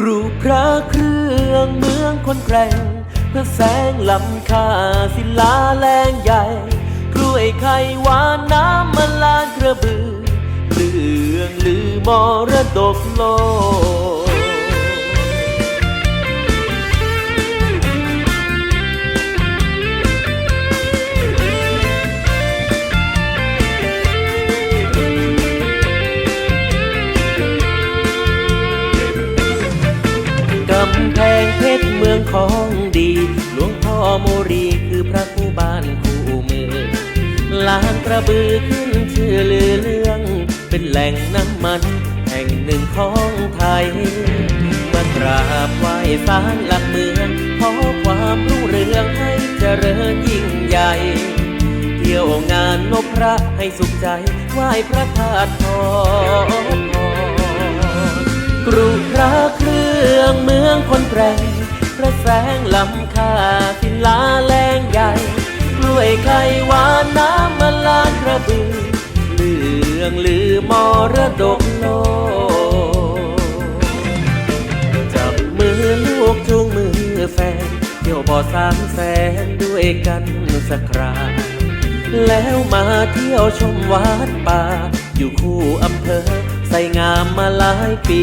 กรูพระเครื่องเมืองคนแกร่งเพื่อแสงลำค่าศิลาแรงใหญ่กล้วยไข่หวานน้ำมันลานกระบือเรื่องลือมรดกโลก มืองของดี หลวงพ่อโมรีคือพระคู่บ้านคู่เมืองลานกระบือขึ้นชื่อลือเรื่อง เป็นแหล่งน้ำมัน แห่งหนึ่งของไทยมากราบไหว้ศาลหลักเมืองขอความรุ่งเรืองให้เจริญยิ่งใหญ่เที่ยวงานนบพระให้สุขใจไหว้พระธาตุทองกรุพระเครื่องเมืองคนแกร่ง ระแสงลำคาศิลาแรงใหญ่ กล้วยไข่หวานน้ำมันลานกระบือเรื่องลือมรดกโลจับมือลูกจูงมือแฟนเที่ยวบ่อสามแสนด้วยกันสักคราแล้วมาเที่ยวชมวัดป่า อยู่คู่อำเภอใส่งามมาหลายปี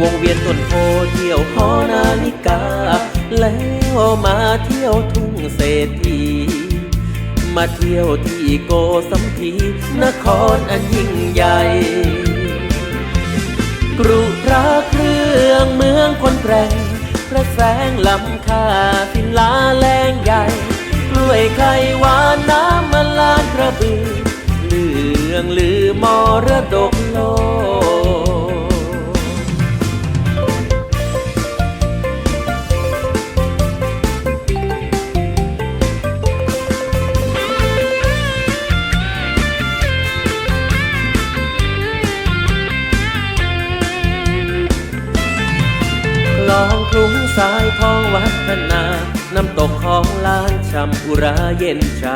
วงเวียนต้นโพเที่ยวหอนาฬิกา แล้วมาเที่ยวทุ่งเศรษฐีมาเที่ยวที่โกสัมพีนครอันยิ่งใหญ่กรุพระเครื่องเมืองคนแกร่งพระแสงลำคาศิลาแรงใหญ่กล้วยไข่หวานน้ำมันลานกระบือเรื่องลือมรดกโลก สายทองวัฒนา น้ำตกของลานชำอุราเย็นใจ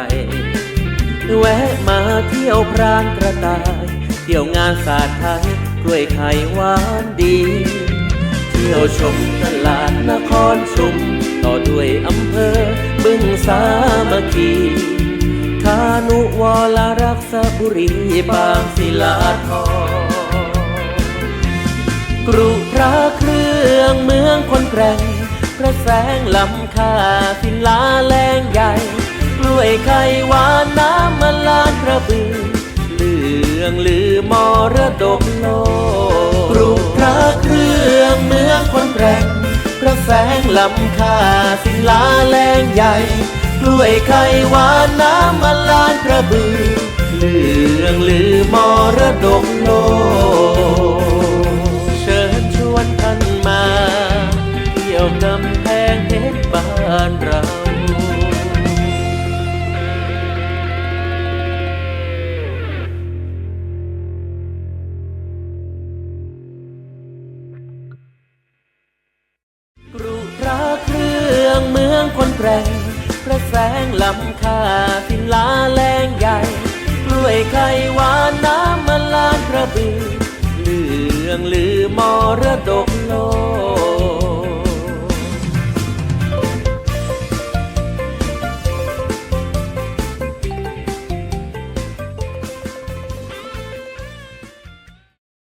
แวะมาเที่ยวพรานกระต่าย เที่ยวงานศาสตร์ไทยกล้วยไข่หวานดี เที่ยวชมตลาดนครชุม ต่อด้วยอำเภอบึงสามัคคีคานุวรรักษบุรีบางศิลาทองกรุพระเครื องเมืองคนแกร่งพระแสงลำค่าศิลาแรงใหญ่กล้วยไข่หวานน้ำมันลานกระบือเรื่องลือมรดกโลกรุพระเครื่องเมืองคนแกร่งพระแสงลำค่าศิลาแรงใหญ่กล้วยไข่หวานน้ำมันลานกระบือเรื่องลือมรดกโลก แรงพระแสงลำคาทิลาแรงใหญ่กล้วยไข่หวานน้ำมันลานกระบือ เหลืองลือมรดกโลก